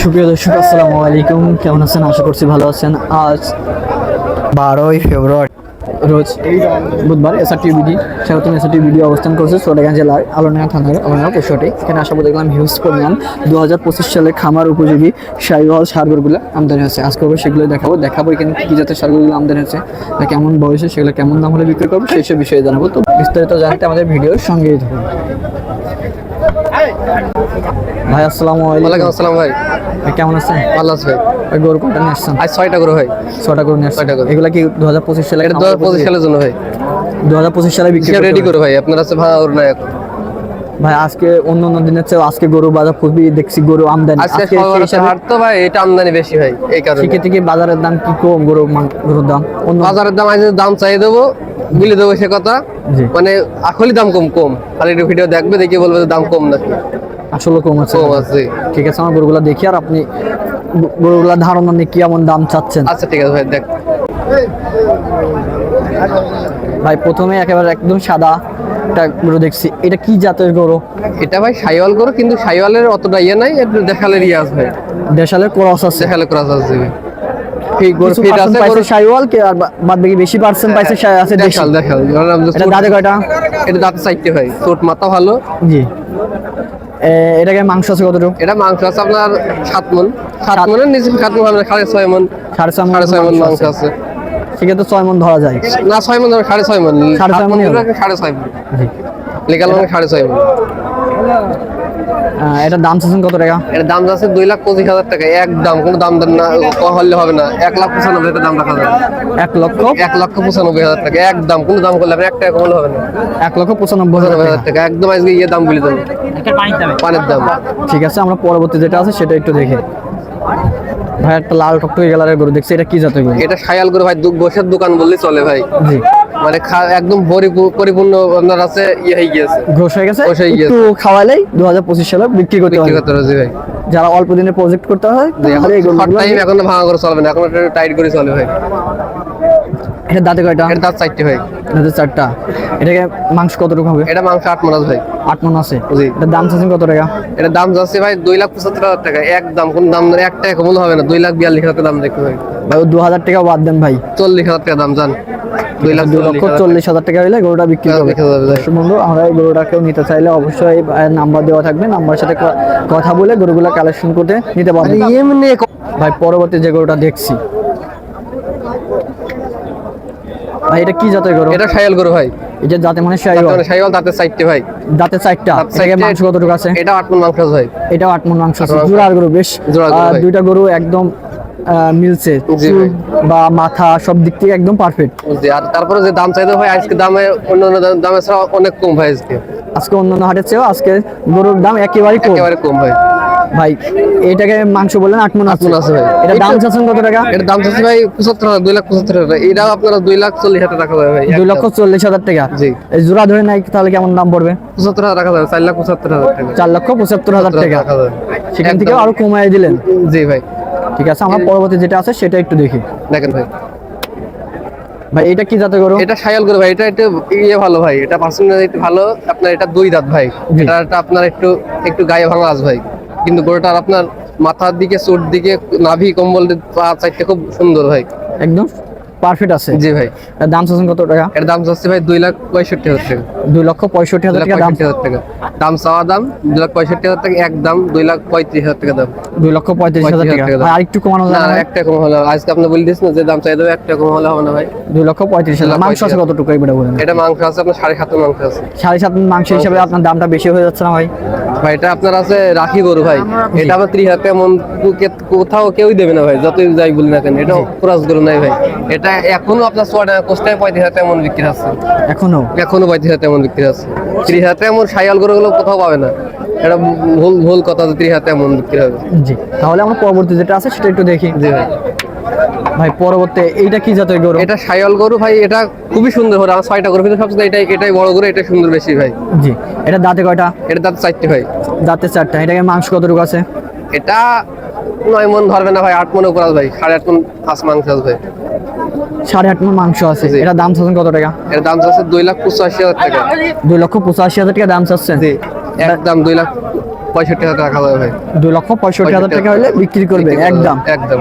সুপ্রিয় দর্শক আসসালামু আলাইকুম। কেমন আছেন? আশা করছি ভালো আছেন। আজ বারোই ফেব্রুয়ারি। রোজ বুধবার এসআর টিভিডি স্বাগতম এসআর টিভিডি অবস্থান করছে সোলাগাঁ জেলার আলোনাগা থানার আলোনাগা পোস্টে এখানে আসার পর দেখলাম হিউজ পরিমাণ দু হাজার পঁচিশ সালে খামার উপযোগী সাইওয়াল সারগুলো আমদানি হচ্ছে আজকে আবার সেগুলো দেখাবো। দেখাবো এখানে কী কী জাতের সারগুলো আমদানি হচ্ছে বা কেমন বয়সে সেগুলো কেমন দাম হলে বিক্রি করব সেই সব বিষয়ে জানাব। তো বিস্তারিত জানতে আমাদের ভিডিওর সঙ্গেই থাকুন। ভাই। আসসালামু ওয়ালাইকুম আলাইকুম আসসালাম ভাই। ভাই, কেমন আছেন? ভালো আছে ভাই। ওই গরু কটা নিয়ে আসছেন? আজ ছয়টা করে ভাই। ছটা গরু নিয়ে আসছেন। ছয়টা গরু। এগুলা কি দু হাজার পঁচিশ সালে এটা দু হাজার পঁচিশ সালের জন্য ভাই। দু হাজার পঁচিশ সালে বিক্রি রেডি। করে ভাই আপনার আছে গরু নাই এখন। ভাই আজকে অন্য অন্য দিনের চেয়ে আজকে গরু বাজার খুবই দেখছি গরু আমদানি। আজকে হাট তো ভাই এটা আমদানি বেশি ভাই এই কারণে। সেক্ষেত্রে কি বাজারের দাম কি কম গরু গরুর দাম? অন্য বাজারের দাম আজ দাম চাই দেবো দেবো সে কথা। মানে আসলে দাম কম কম। খালি একটু ভিডিও দেখবে দেখে বলবে দাম কম নাকি। আসলে কম আছে। কম আছে। ঠিক আছে আমার গরুগুলা দেখি আর আপনি গরুগুলা ধারণা নিয়ে কি এমন দাম চাচ্ছেন? আচ্ছা ঠিক আছে ভাই দেখ। ভাই প্রথমে একেবারে একদম সাদা একটা গরু দেখছি। এটা কি জাতের গরু? এটা ভাই সাইওয়াল করো কিন্তু সাইওয়ালের অতটা ইয়ে নাই একটু দেখালে ইয়ে আছে ভাই। দেশালের ক্রস আছে। দেখালে ক্রস আছে গরু ফিট আছে পাইছে শাইওয়াল কে আর বাদ বাকি বেশি পার্সেন্ট পাইছে শাই- আছে দেশি। দেখাল। দেখাল এটা দাঁতে কয়টা? এটা দাঁত চাইতে ভাই চোট মাথা ভালো। জি। এটাকে মাংস আছে কতটুকু? এটা মাংস আছে আপনার সাত মন। সাত মনের নিচে সাত মন সাড়ে ছয় মন। সাড়ে ছয় সাড়ে ছয় মন মাংস আছে। সেক্ষেত্রে ছয় মন ধরা যায়। না ছয় মন সাড়ে ছয় মন। সাড়ে ছয় মন সাড়ে ছয় মন। জি। মানে সাড়ে ছয় মন। এটার দাম চাচ্ছেন কত টাকা? এর দাম যাচ্ছে দুই লাখ পঁচিশ হাজার টাকা। এক দাম কোনো দাম দেন না হলে হবে না। এক লাখ পঁচানব্বই হাজার দাম রাখা যাবে। এক লক্ষ? এক লক্ষ পঁচানব্বই হাজার টাকা। এক দাম কোনো দাম করলে আপনি এক টাকা কমলে হবে না। এক লক্ষ পঁচানব্বই হাজার টাকা। হাজার টাকা। একদম আজকে ইয়ে দাম বলে দেবো। পানের দাম। ঠিক আছে আমরা পরবর্তী যেটা আছে সেটা একটু দেখি। ভাই একটা লাল টকটকে কালারের গরু দেখছি এটা কি জাতের গরু? এটা সায়াল করে ভাই দু- গোশের দোকান বললে চলে ভাই। জি। মানে একদম পরিপূর্ণ আপনার আছে ইয়ে হয়ে গিয়েছে। ঘোষ হয়ে গেছে? হয়ে। একটু খাওয়ালেই দু হাজার পঁচিশ সালে বিক্রি করতে পারছি ভাই। যারা অল্প দিনে প্রজেক্ট করতে হয় এখন ভাঙা করে চলবে না এখন একটু টাইট করে চলে ভাই। এটা দাঁতে কয়টা? এটা তার চারটে ভাই। দাঁতে চারটা। এটাকে মাংস কতটুকু হবে? এটা মাংস আট মাস ভাই। আট মন আছে? জি। এটার দাম চাচ্ছেন কত টাকা? এটা দাম যাচ্ছে ভাই দুই লাখ পঁচাত্তর হাজার টাকা। এক দাম কোন দাম ধরে এক টাকা কমলে হবে না। দুই লাখ বিয়াল্লিশ হাজার দাম দেখতে ভাই। ভাই দু হাজার টাকা বাদ দেন ভাই। চল্লিশ হাজার টাকা দাম জান। দুই লাখ লক্ষ চল্লিশ হাজার টাকা হলে গরুটা বিক্রি হবে, ভাই। বন্ধু আমরা এই গরুটা কেউ নিতে চাইলে অবশ্যই নাম্বার দেওয়া থাকবে। নাম্বার সাথে কথা বলে গরুগুলা কালেকশন করতে নিতে পারবে এমনি ভাই পরবর্তী যে গরুটা দেখছি। ভাই এটা কি জাতের গরু? এটা গরু ভাই। এটা জাতে মানে তাতে চারটে ভাই। দাঁতে চারটা? দাঁতে মাংস কতটুকু আছে? এটা আট মন মাংস আছে ভাই। এটাও আট মন মাংস আছে। জোড়ার গরু বেশ। দুইটা গরু একদম মিলছে। বা মাথা সব দিক থেকে একদম পারফেক্ট জি, আর তারপরে যে দাম চাইতে ভাই আজকে দামে অন্য অন্য দাম- ছাড়া অনেক কম ভাই আজকে। আজকে অন্যান্য হাটের চেয়েও আজকে গরুর দাম একেবারেই কম। একেবারে কম ভাই ভাই এটাকে মাংস বললেন আট মন আছে। ভাই। এটা দাম চাচ্ছেন কত টাকা? এটা দাম চাচ্ছি ভাই পঁচাত্তর হাজার দুই লাখ পঁচাত্তর হাজার। এটা আপনারা দুই লাখ চল্লিশ হাজার টাকা যাবে ভাই দুই লক্ষ চল্লিশ হাজার টাকা। জি। এই জোড়া ধরে নাই তাহলে কেমন দাম পড়বে? পঁচাত্তর হাজার টাকা যাবে চার লাখ পঁচাত্তর হাজার টাকা। চার লক্ষ পঁচাত্তর হাজার টাকা। সেখান থেকে আরও কমায় দিলেন। জি ভাই। ঠিক আছে আমরা পরবর্তী যেটা আছে সেটা একটু দেখি। দেখেন ভাই। ভাই এটা কি জাতের গরু? এটা শায়াল গরু ভাই এটা একটু ইয়ে ভালো ভাই এটা পার্সেন্টেজ ভালো আপনার এটা দুই দাঁত ভাই। এটা আপনার একটু একটু গায়ে ভাঙা আছে ভাই। কিন্তু গরুটার আপনার মাথার দিকে চোট দিকে নাভি কম্বল পা চাইতে খুব সুন্দর ভাই। একদম পারফেক্ট আছে। জি ভাই। এর দাম চাচ্ছেন কত টাকা? এর দাম ভাই দুই লাখ পঁয়ষট্টি হাজার টাকা। দুই লক্ষ পঁয়ষট্টি হাজার টাকা দাম। হাজার টাকা। দাম চাওয়া দাম দুই লাখ পঁয়ষট্টি হাজার টাকা এক দাম দুই লাখ পঁয়ত্রিশ হাজার টাকা দাম। দুই লক্ষ পঁয়ত্রিশ হাজার টাকা। কমানো না যায় না? একটা কম হলো। আজকে আপনি বলে দিস না যে দাম চাই দেবে একটা কম হলে হবে না ভাই। দুই লক্ষ পঁয়ত্রিশ হাজার। মাংস আছে কতটুকু? এবার বলেন। এটা মাংস আছে আপনার সাড়ে সাত মাংস আছে। সাড়ে সাত মাংস হিসাবে আপনার দামটা বেশি হয়ে যাচ্ছে না ভাই? ভাই এটা আপনার আছে রাখি গরু ভাই। এটা আবার ত্রিশ কোথাও কেউই দেবে না ভাই যতই যাই বলি না কেন এটা ক্রস গরু নাই ভাই। এটা এখনও আপনার সোয়া টাকা কোস্টায় পঁয়ত্রিশ হাতে এমন বিক্রি আছে। এখনও? এখনও পঁয়ত্রিশ হাতে এমন বিক্রি আছে। ত্রিশ এমন সাইয়াল গরুগুলো কোথাও পাবে না। এটা ভুল ভুল কথা ত্রিশ বিক্রি হবে। জি তাহলে আমরা পরবর্তী যেটা আছে সেটা একটু দেখি। জি ভাই। ভাই পরবর্তী এইটা কি জাতের গরু? এটা সাইয়াল গরু ভাই এটা খুবই সুন্দর গরু আমার ছয়টা গরু কিন্তু সবচেয়ে এটাই এটাই বড় গরু এটা সুন্দর বেশি ভাই। জি এটা দাঁতে কয়টা? এটা দাঁত চারটে ভাই। দাঁতে চারটা এটাকে মাংস কতটুকু আছে? এটা নয় মন ধরবে না ভাই আট মনে উপর আছে ভাই সাড়ে আট মন আস মাংস আছে ভাই। সাড়ে আট মণ মাংস আছে। এটা দাম চাচ্ছেন কত টাকা? এর দাম চাচ্ছে দুই লাখ পঁচাশি হাজার টাকা। দুই লক্ষ পঁচাশি হাজার টাকা দাম চাচ্ছেন? জি একদম দুই লাখ পঁয়ষট্টি হাজার টাকা হবে। ভাই দুই লক্ষ পঁয়ষট্টি হাজার টাকা হলে বিক্রি করবে একদম। একদম।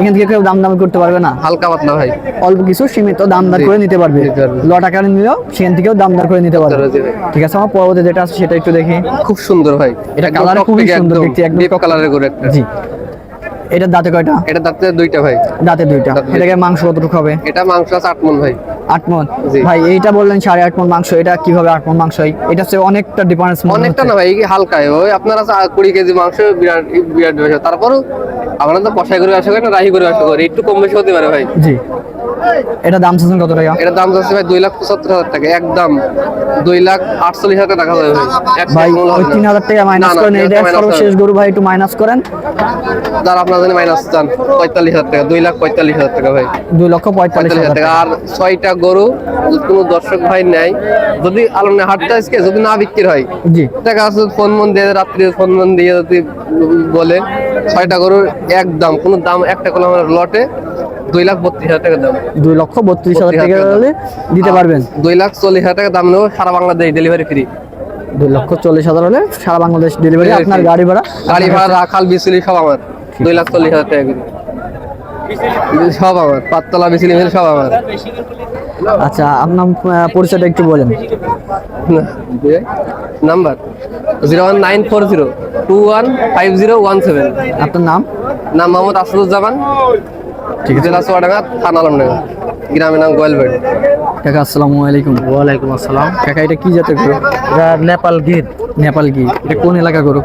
এখান থেকে কেউ দাম দাম করতে পারবে না। হালকা পাতলা ভাই। অল্প কিছু সীমিত দামদার দাম করে নিতে পারবে। ল টাকা নিলেও সেখান থেকেও দাম দর করে নিতে পারবে। ঠিক আছে আমার পরবর্তী যেটা আছে সেটা একটু দেখি। খুব সুন্দর ভাই। এটা কালার খুবই সুন্দর দেখতে একদম কালারের করে জি। এটা দাঁতে কয়টা? এটা দাঁতে দুইটা ভাই। দাঁতে দুইটা। এটাকে মাংস কতটুকু হবে? এটা মাংস আছে আট মন ভাই। আট মন? ভাই এইটা বললেন সাড়ে আট মন মাংস এটা কীভাবে আট মন মাংস হয়? এটা হচ্ছে অনেকটা ডিফারেন্স অনেকটা না ভাই এই হালকা। ওই আপনার কুড়ি কেজি মাংস বিরাট বিরাট তারপরও আমরা তো কষাই করে আসা করি না রাহি করে আসা করি। একটু কম বেশি হতে পারে ভাই। জি। এটা দাম চাচ্ছেন কত টাকা? এটার দাম যাচ্ছে ভাই দুই লাখ পঁচাত্তর হাজার টাকা। একদম দুই লাখ আটচল্লিশ হাজার টাকা যাবে ভাই ভাই ওই তিন হাজার টাকা মাইনাস করেন এটা টাকা সর্বশেষ গরু ভাই একটু মাইনাস করেন। যারা আপনার জন্য মাইনাস চান। পঁয়তাল্লিশ হাজার টাকা দুই লাখ পঁয়তাল্লিশ হাজার টাকা ভাই। দুই লক্ষ পঁয়তাল্লিশ হাজার টাকা। টাকা। আর ছয়টা গরু কোনো দর্শক ভাই নেয় যদি আলমনে হাটটা আজকে যদি না বিক্রি হয় জি। দেখা যাচ্ছে ফোন মন দিয়ে রাত্রি ফোন মন দিয়ে যদি বলে ছয়টা গরুর এক দাম কোনো দাম একটা কলম লটে দুই লাখ বত্রিশ হাজার টাকা দাম। দুই লক্ষ বত্রিশ হাজার 32,000 টাকা হলে দিতে পারবেন। দুই লাখ চল্লিশ হাজার টাকা দাম নেব সারা বাংলাদেশ ডেলিভারি ফ্রি দুই লক্ষ চল্লিশ হাজার হলে সারা বাংলাদেশ ডেলিভারি আপনার গাড়ি ভাড়া। গাড়ি ভাড়া রাখাল বিচুলি সব আমার। দুই লাখ চল্লিশ হাজার টাকা সব আমার পাঁচতলা বিচুলি মিল সব আমার। আচ্ছা আপনার পরিচয়টা একটু বলেন। Number zero one nine four zero two one five zero one seven. আপনার নাম? নাম মোহাম্মদ আসাদুজ্জামান। ঠিক আছে। জেলা চুয়াডাঙ্গা থানা আলমডাঙ্গা গ্রামের নাম গোয়ালবেড়। কাকা আসসালামু আলাইকুম। ওয়ালাইকুম আসসালাম। কাকা এটা কি জাতের গরু? এটা নেপাল গির। নেপাল এটা কোন এলাকা গরু?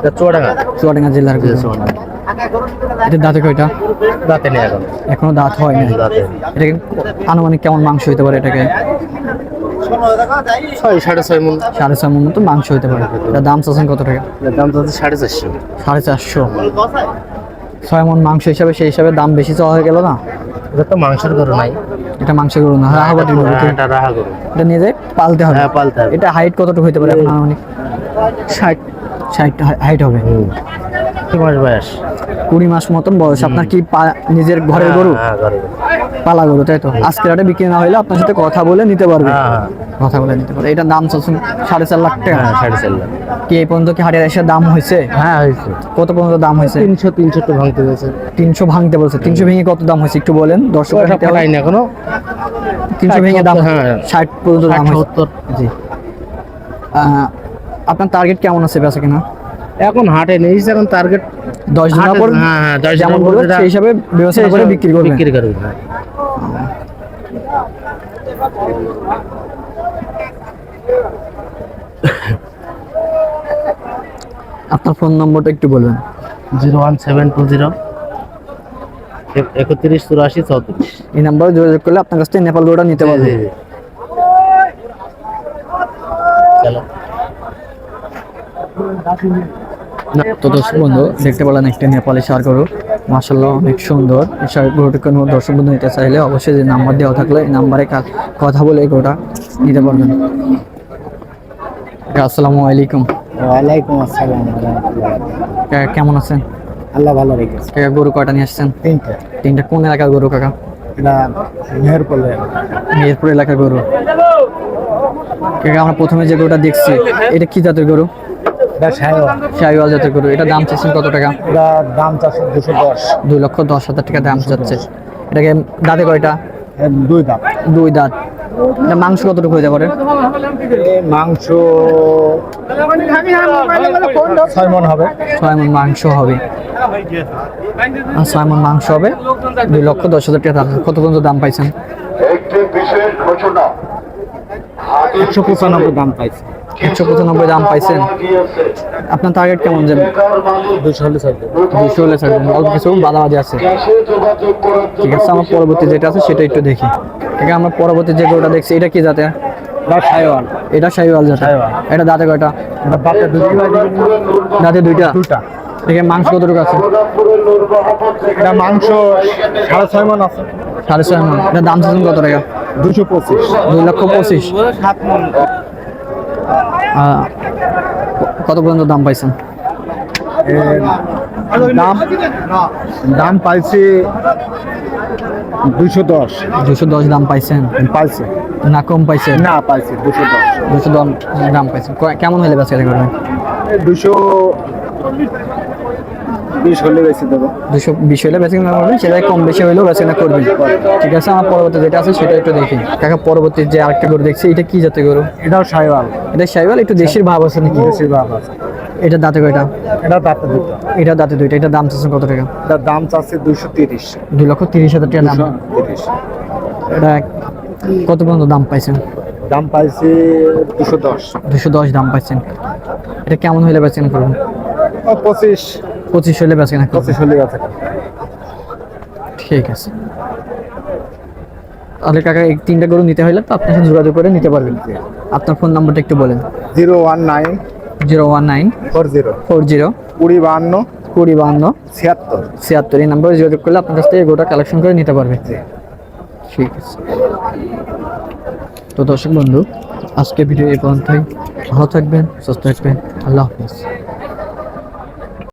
এটা চুয়াডাঙ্গা। চুয়াডাঙ্গা জেলার গরু। এটা দাঁতে কয়টা? দাঁতে নেই এখন। এখনও দাঁত হয় না দাঁতে এটাকে আনুমানিক কেমন মাংস হতে পারে এটাকে? ছয় সাড়ে ছয় মন সাড়ে ছয় মন মতো মাংস হইতে পারে। দাম চাচ্ছেন কত টাকা? দাম সাড়ে চারশো। সাড়ে চারশো। ছয় মন মাংস হিসাবে সেই হিসাবে দাম বেশি চাওয়া হয়ে গেল না? এটা তো মাংসের গরু নাই। এটা মাংস গরু না রাহাবাটির গরু। হ্যাঁ, এটা রাহা গরু। এটা নিয়ে যায় পালতে হবে। হ্যাঁ পালতে হবে। এটা হাইট কতটুকু হতে পারে এখন আনুমানিক? ষাট। ষাট হাইট হবে। কুড়ি মাস বয়স। কুড়ি মাস মতন বয়স। আপনার কি নিজের ঘরের গরু? হ্যাঁ ঘরের গরু। পালা গরু তাই তো? আজকে রাতে বিক্রি না হলে আপনার সাথে কথা বলে নিতে পারবে। হ্যাঁ হ্যাঁ। কথা বলে নিতে পারবে। এটার দাম চলছে সাড়ে চার লাখ টাকা। হ্যাঁ সাড়ে চার লাখ। কি এই পর্যন্ত কি হাটের এসে দাম হয়েছে? হ্যাঁ হয়েছে। কত পর্যন্ত দাম হয়েছে? তিনশো তিনশো তো ভাঙতে হয়েছে। তিনশো ভাঙতে বলছে। তিনশো ভেঙে কত দাম হয়েছে একটু বলেন? দর্শক এখনও। তিনশো ভেঙে দাম হ্যাঁ। ষাট পর্যন্ত দাম হয়েছে। সত্তর। জি। আপনার টার্গেট কেমন আছে বেচা কিনা? এখন হাটে নেই এখন টার্গেট দশ দিন পর হ্যাঁ, হ্যাঁ, দশ যেমন সেই হিসাবে বিবেচনা করে বিক্রি করবেন বিক্রি করবে হ্যাঁ। আপনার ফোন নম্বরটা একটু বলবেন। Zero one seven two zero. একত্রিশ চুরাশি চৌত্রিশ। এই নাম্বারে যোগাযোগ করলে আপনার কাছ থেকে নেপাল গরুটা নিতে পারবে। চলো। তো দর্শক বন্ধু দেখতে পেলেন একটা নেপালি সার গরু। মাসাল্লাহ অনেক সুন্দর। এই সার গরুটি কোনো দর্শক বন্ধু নিতে চাইলে অবশ্যই যে নাম্বার দেওয়া থাকলে এই নাম্বারে কথা বলে এই গরুটা নিতে পারবেন। আসসালামু আলাইকুম। ওয়ালাইকুম আসসালাম কেমন আছেন? আল্লাহ ভালো রেখেছে। কাকা গরু কয়টা নিয়ে আসছেন? তিনটা। তিনটা কোন এলাকার গরু কাকা? এটা মেহের করলে মেহেরপুর এলাকার গরু। কাকা আমরা প্রথমে যে গরুটা দেখছি এটা কি জাতের গরু? শাহিওয়াল। জাতের গরু। এটা দাম চাচ্ছেন কত টাকা? দাম চারশো দুশো দশ। দুই লক্ষ দশ হাজার টাকা দাম যাচ্ছে এটাকে দাঁতে কয়টা? দুই দাম দুই দাঁত। এটা মাংস কতটুকু হতে পারে মাংস ছয় মন হবে। ছয় মন মাংস হবে। ছয় মন মাংস হবে। দুই লক্ষ দশ হাজার টাকা দাম। কত পর্যন্ত দাম পাইছেন? একটি বিশেষ ঘোষণা। একশো পঁচানব্বই দাম পাইছে। একশো পঁচানব্বই দাম পাইছেন। আপনার টার্গেট কেমন মানুষ দুশো হলে চলবে দুশো হলে ছাড়বেন অল্প কিছু বাদাবাদি আছে। ঠিক আছে আমার পরবর্তী যেটা আছে সেটা একটু দেখি। ঠিক আছে আমরা পরবর্তী যে গরুটা দেখছি এটা কি জাতে এটা শাহিওয়াল জাতে এটা দাঁতে কয়টা? দাঁতে দুইটা। ঠিক আছে মাংস কতটুকু আছে? এটা মাংস সাড়ে ছয় মন আছে। সাড়ে ছয় মন। এটা দাম চাচ্ছেন কত টাকা? দুশো পঁচিশ। দুই লক্ষ পঁচিশ। সাত মন কত পর্যন্ত দাম পাইছেন? দাম দাম পাইছি দুশো দশ। দুশো দশ দাম পাইছেন? পাইছে। না কম পাইছেন? না পাইছে দুশো দশ। দুশো দশ দাম পাইছেন। কেমন হলে বেচা করবেন? দুশো বিশ হলে বেশি দেবো। দুশো বিশ হলে বেশি না করবেন সেটা কম বেশি হলেও বেশি না করবেন ঠিক আছে আমার পরবর্তী যেটা আছে সেটা একটু দেখি। কাকা পরবর্তী যে আরেকটা গরু দেখছি এটা কি জাতের গরু? এটাও সাইওয়াল। এটা সাইবাল একটু দেশির ভাব আছে নাকি? বেশি ভাব আছে। এটা দাঁতে কয়টা? এটা দাঁতে দুটো এটা দাঁতে দুইটা এটা দাম চাচ্ছেন কত টাকা? এটার দাম চাচ্ছে দুশো তিরিশ। দুই লক্ষ তিরিশ হাজার টাকা দাম। এটা কত পর্যন্ত দাম পাইছেন? দাম পাইছি দুশো দশ। দুশো দশ দাম পাইছেন। এটা কেমন হলে বেচেন করবেন? ও পঁচিশ। পঁচিশ হলে বেচেন পঁচিশ হলে গেছে ঠিক আছে। তাহলে কাকা এই তিনটা গরু নিতে হলে তো আপনার সাথে যোগাযোগ করে নিতে পারবেন। আপনার ফোন নাম্বারটা একটু বলেন। Zero one nine zero one nine four zero four zero কুড়ি বাহান্ন কুড়ি বাহান্ন ছিয়াত্তর। ছিয়াত্তর এই নাম্বারে যোগাযোগ করলে আপনার কাছ থেকে গোটা কালেকশন করে নিতে পারবে। ঠিক আছে। তো দর্শক বন্ধু আজকে ভিডিও এই পর্যন্তই। ভালো থাকবেন সুস্থ থাকবেন। আল্লাহ হাফিজ।